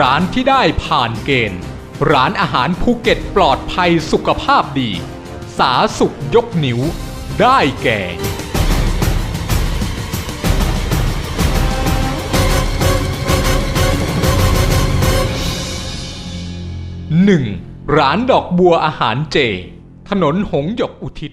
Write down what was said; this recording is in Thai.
ร้านที่ได้ผ่านเกณฑ์ ร้านอาหารภูเก็ตปลอดภัยสุขภาพดี สาสุขยกนิ้ว ได้แก่ 1. ร้านดอกบัวอาหารเจ ถนนหงหยกอุทิศ